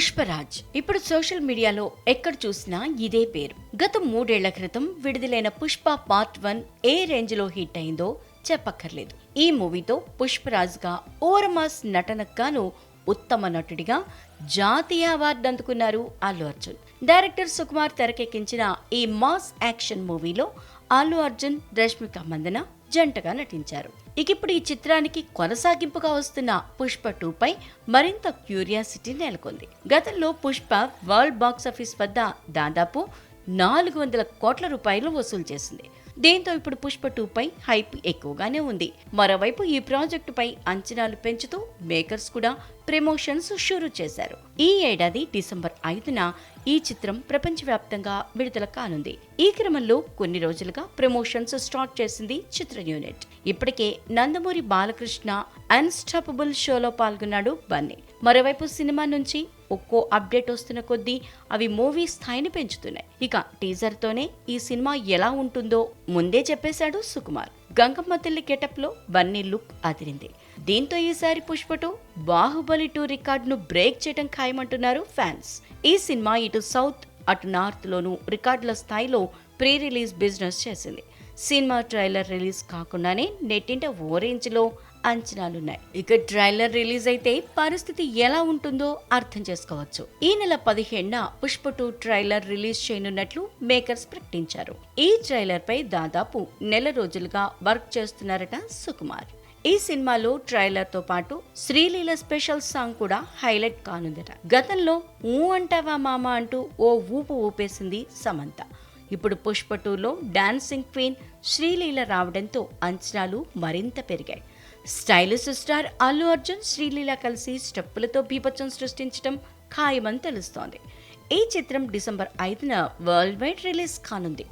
పుష్పరాజ్. ఇప్పుడు సోషల్ మీడియాలో ఎక్కడ చూసినా ఇదే పేరు. గత మూడేళ్ళ క్రితం విడుదలైన పుష్ప పార్ట్ వన్ ఏ రేంజ్లో హిట్ అయిందో చెప్పక్కర్లేదు. ఈ మూవీతో పుష్పరాజ్గా ఓరమాస్ నటనకు గాను ఉత్తమ నటుడిగా జాతీయ అవార్డు అందుకున్నారు అల్లు అర్జున్. డైరెక్టర్ సుకుమార్ తెరకెక్కించిన ఈ మాస్ యాక్షన్ మూవీలో అల్లు అర్జున్ రష్మిక మందన జంటగా నటించారు. ఇక ఇప్పుడు ఈ చిత్రానికి కొనసాగింపుగా వస్తున్న పుష్ప టూ పై మరింత క్యూరియాసిటీ నెలకొంది. గతంలో పుష్ప వరల్డ్ బాక్సాఫీస్ వద్ద దాదాపు నాలుగు వందల కోట్ల రూపాయలు వసూలు చేసింది. దీంతో ఇప్పుడు పుష్ప టూ పై హైప్ ఎక్కువగానే ఉంది. మరోవైపు ఈ ప్రాజెక్టుపై అంచనాలు పెంచుతూ మేకర్స్ కూడా ప్రమోషన్స్ షురూ చేశారు. ఈ ఏడాది డిసెంబర్ ఐదున ఈ చిత్రం ప్రపంచవ్యాప్తంగా విడుదల కానుంది. ఈ క్రమంలో కొన్ని రోజులుగా ప్రమోషన్స్ స్టార్ట్ చేసింది చిత్ర యూనిట్ ఇప్పటికే నందమూరి బాలకృష్ణ అన్స్టాపబుల్ షోలో పాల్గొన్నాడు బన్నీ. మరోవైపు సినిమా నుంచి ఒక్కో అప్డేట్ వస్తున్న కొద్దీ అవి మూవీ స్థాయిని పెంచుతున్నాయి. ఇక టీజర్తోనే ఈ సినిమా ఎలా ఉంటుందో ముందే చెప్పేశాడు సుకుమార్. గంగమ్మ తల్లి గెటప్లో బన్నీ లుక్ అదిరింది. దీంతో ఈసారి పుష్పటు బాహుబలి టూ రికార్డును బ్రేక్ చేయడం ఖాయమంటున్నారు ఫ్యాన్స్. ఈ సినిమా ఇటు సౌత్ అటు నార్త్ లోను రికార్డుల స్థాయిలో ప్రీ రిలీజ్ బిజినెస్ చేసింది. సినిమా ట్రైలర్ రిలీజ్ కాకుండానే నెట్టింట ఓ అంచనాలున్నాయి. ఇక ట్రైలర్ రిలీజ్ అయితే పరిస్థితి ఎలా ఉంటుందో అర్థం చేసుకోవచ్చు. ఈ నెల పదిహేడున పుష్ప టూ ట్రైలర్ రిలీజ్ చేయనున్నట్లు మేకర్స్ ప్రకటించారు. ఈ ట్రైలర్ పై దాదాపు నెల రోజులుగా వర్క్ చేస్తున్నారట సుకుమార్. ఈ సినిమాలో ట్రైలర్తో పాటు శ్రీలీల స్పెషల్ సాంగ్ కూడా హైలైట్ కానుందట. గతంలో ఊ అంటావా మామ అంటూ ఓ ఊపు ఊపేసింది సమంత. ఇప్పుడు పుష్ప టూలో డాన్సింగ్ క్వీన్ శ్రీలీల రావడంతో అంచనాలు మరింత పెరిగాయి. స్టైలిష్ స్టార్ అల్లు అర్జున్ శ్రీలీల కలిసి స్టెప్పులతో బీభత్సం సృష్టించడం ఖాయమని తెలుస్తోంది. ఈ చిత్రం డిసెంబర్ ఐదున వరల్డ్ వైడ్ రిలీజ్ కానుంది.